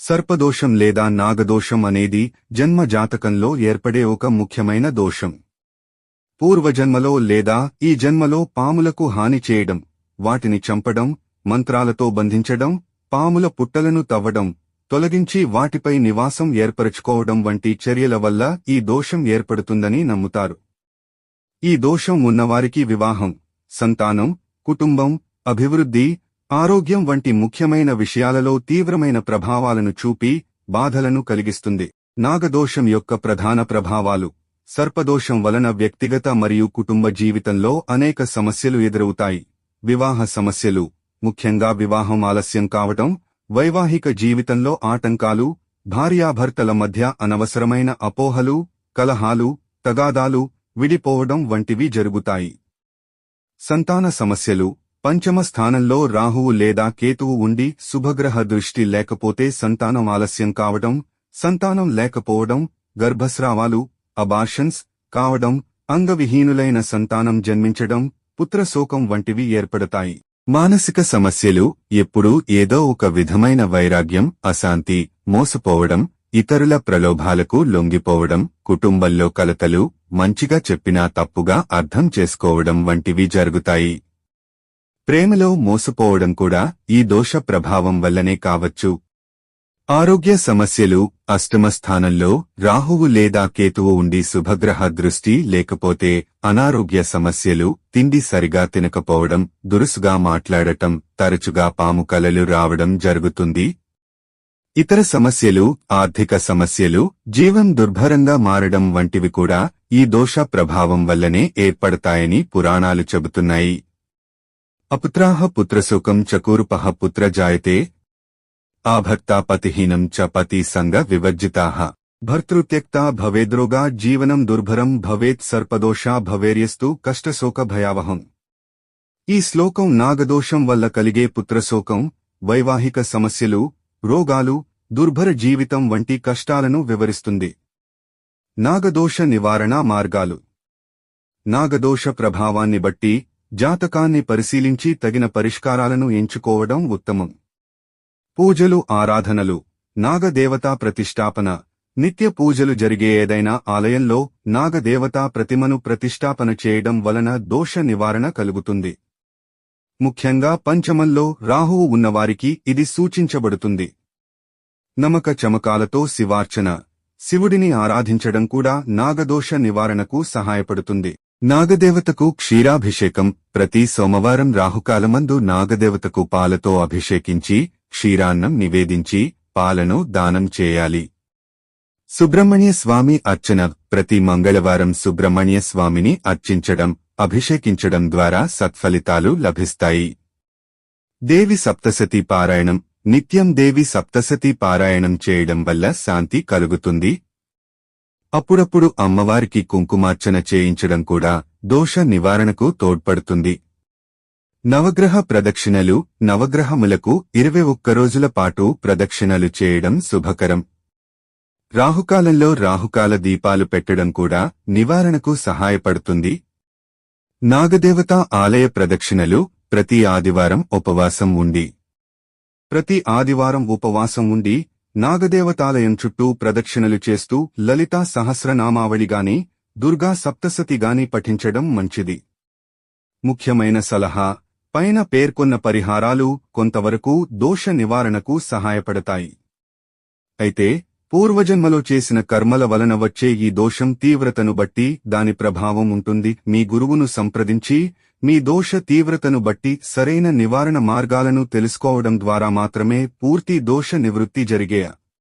సర్పదోషం లేదా నాగదోషం అనేది జన్మ జాతకంలో ఏర్పడే ఒక ముఖ్యమైన దోషం. పూర్వజన్మలో లేదా ఈ జన్మలో పాములకు హాని చేయడం వాటిని చంపడం మంత్రాలతో బంధించడం పాముల పుట్టలను తవ్వడం తొలగించి వాటిపై నివాసం ఏర్పరచుకోవడం వంటి చర్యల వల్ల ఈ దోషం ఏర్పడుతుందని నమ్ముతారు. ఈ దోషం ఉన్నవారికి వివాహం సంతానం కుటుంబం అభివృద్ధి ఆరోగ్యం వంటి ముఖ్యమైన విషయాలలో తీవ్రమైన ప్రభావాలను చూపి బాధలను కలిగిస్తుంది. నాగదోషం యొక్క ప్రధాన ప్రభావాలు సర్పదోషం వలన వ్యక్తిగత మరియు కుటుంబ జీవితంలో అనేక సమస్యలు ఎదురవుతాయి. వివాహ సమస్యలు ముఖ్యంగా వివాహం ఆలస్యం కావటం వైవాహిక జీవితంలో ఆటంకాలు భార్యాభర్తల మధ్య అనవసరమైన అపోహలు కలహాలు తగాదాలు విడిపోవడం వంటివి జరుగుతాయి. సంతాన సమస్యలు పంచమ స్థానంలో రాహువు లేదా కేతువు ఉండి శుభగ్రహ దృష్టి లేకపోతే సంతానం ఆలస్యం కావడం సంతానం లేకపోవడం గర్భస్రావాలు అబార్షన్స్ కావడం అంగవిహీనులైన సంతానం జన్మించడం పుత్రశోకం వంటివి ఏర్పడతాయి. మానసిక సమస్యలు ఎప్పుడూ ఏదో ఒక విధమైన వైరాగ్యం అశాంతి మోసపోవడం ఇతరుల ప్రలోభాలకు లొంగిపోవడం కుటుంబంలో కలతలు మంచిగా చెప్పినా తప్పుగా అర్థం చేసుకోవడం వంటివి జరుగుతాయి. ప్రేమలో మోసపోవడం కూడా ఈ దోష ప్రభావం వల్లనే కావచ్చు. ఆరోగ్య సమస్యలు అష్టమ స్థానంలో రాహువు లేదా కేతువు ఉండి శుభగ్రహ దృష్టి లేకపోతే అనారోగ్య సమస్యలు తిండి సరిగా తినకపోవడం దురుసుగా మాట్లాడటం తరచుగా పాము కలలు రావడం జరుగుతుంది. ఇతర సమస్యలు ఆర్థిక సమస్యలు జీవం దుర్భరంగా మారడం వంటివి కూడా ఈ దోష ప్రభావం వల్లనే ఏర్పడతాయని పురాణాలు చెబుతున్నాయి. అపుత్రాహ పుత్రశోకం చకూరుపహ పుత్ర జాయతే ఆభక్తా పతిహీనం చ పతి సంగ వివర్జితా భర్తృత్యక్తా భవేద్రోగా జీవనం దుర్భరం భవేత్ సర్పదోషా భవేర్యస్తు కష్టశోక భయావహం ఈ శ్లోకం నాగదోషం వల్ల కలిగే పుత్రశోకం వైవాహిక సమస్యలు రోగాలు దుర్భర జీవితం వంటి కష్టాలను వివరిస్తుంది. నాగదోష నివారణ మార్గాలు. నాగదోష ప్రభావాన్ని బట్టి జాతకాన్ని పరిశీలించి తగిన పరిష్కారాలను ఎంచుకోవడం ఉత్తమం. పూజలు ఆరాధనలు నాగదేవతా ప్రతిష్టాపన నిత్య పూజలు జరిగే ఏదైనా ఆలయంలో నాగదేవతా ప్రతిమను ప్రతిష్టాపన చేయడం వలన దోష నివారణ కలుగుతుంది. ముఖ్యంగా పంచమంలో రాహువు ఉన్నవారికి ఇది సూచించబడుతుంది. నమక చమకాలతో శివార్చన శివుడిని ఆరాధించడం కూడా నాగదోష నివారణకు సహాయపడుతుంది. నాగదేవతకు క్షీరాభిషేకం ప్రతి సోమవారం రాహుకాలమందు నాగదేవతకు పాలతో అభిషేకించి క్షీరాన్నం నివేదించి పాలను దానం చేయాలి. సుబ్రహ్మణ్య స్వామి అర్చన ప్రతి మంగళవారం సుబ్రహ్మణ్య స్వామిని అర్చించడం అభిషేకించడం ద్వారా సత్ఫలితాలు లభిస్తాయి. దేవి సప్తసతి పారాయణం నిత్యం దేవి సప్తసతి పారాయణం చేయడం వల్ల శాంతి కలుగుతుంది. అప్పుడప్పుడు అమ్మవారికి కుంకుమార్చన చేయించడం కూడా దోష నివారణకు తోడ్పడుతుంది. నవగ్రహ ప్రదక్షిణలు నవగ్రహములకు ఇరవై ఒక్క రోజుల పాటు ప్రదక్షిణలు చేయడం శుభకరం. రాహుకాలంలో రాహుకాల దీపాలు పెట్టడం కూడా నివారణకు సహాయపడుతుంది. నాగదేవత ఆలయ ప్రదక్షిణలు ప్రతి ఆదివారం ఉపవాసం ఉండి. ప్రతి ఆదివారం ఉపవాసం ఉండి నాగదేవతాలయం చుట్టూ ప్రదక్షిణలు చేస్తూ లలితా సహస్రనామావళిగాని దుర్గా సప్తసతిగాని పఠించడం మంచిది. ముఖ్యమైన సలహా పైన పేర్కొన్న పరిహారాలు కొంతవరకు దోష నివారణకు సహాయపడతాయి. అయితే పూర్వజన్మలో చేసిన కర్మల వలన వచ్చే ఈ దోషం తీవ్రతను బట్టి దాని ప్రభావం ఉంటుంది. మీ గురువును సంప్రదించి మీ దోష తీవ్రతను బట్టి సరైన నివారణ మార్గాలను తెలుసుకోవడం ద్వారా మాత్రమే పూర్తి దోష నివృత్తి జరిగే